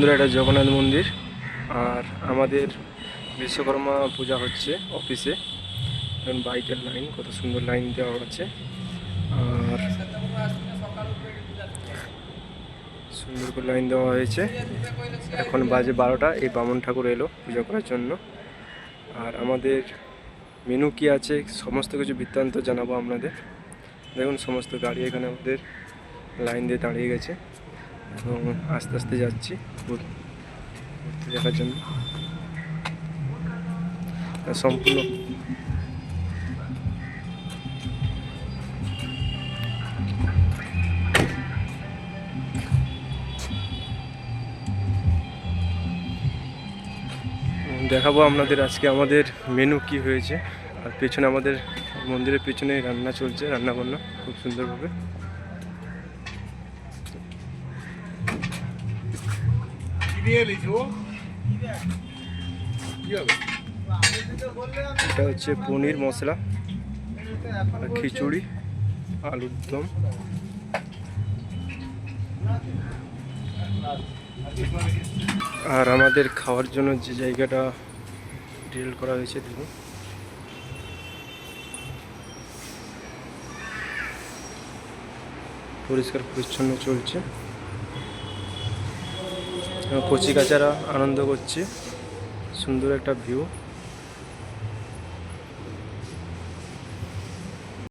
সুন্দর একটা জগন্নাথ মন্দির আর আমাদের বিশ্বকর্মা পূজা হচ্ছে অফিসে। এখন বাইকের লাইন, কত সুন্দর লাইন দেওয়া আছে। আর সুন্দর করে লাইন দেওয়া হয়েছে। এখন বাজে বারোটা, এই বামন ঠাকুর এলো পূজা করার জন্য। আর আমাদের মেনু কি আছে, সমস্ত কিছু বৃত্তান্ত জানাব আপনাদের। দেখুন, সমস্ত গাড়ি এখানে আমাদের লাইন দিয়ে দাঁড়িয়ে গেছে। এবং আস্তে আস্তে যাচ্ছি। দেখার জন্য। সম্পূর্ণ দেখাবো আপনাদের আজকে আমাদের মেনু কি হয়েছে। আর পেছনে আমাদের মন্দিরের পেছনে রান্না চলছে রান্না বান্না খুব সুন্দরভাবে। এটা হচ্ছে পনির মশলা খিচুড়ি, আলুর দম। আর আমাদের খাওয়ার জন্য যে জায়গাটা ড্রিল করা হয়েছে, দেখুন। পরিষ্কার পরিচ্ছন্ন চলছে। কচি কাচারা আনন্দ করছে। সুন্দর একটা ভিউ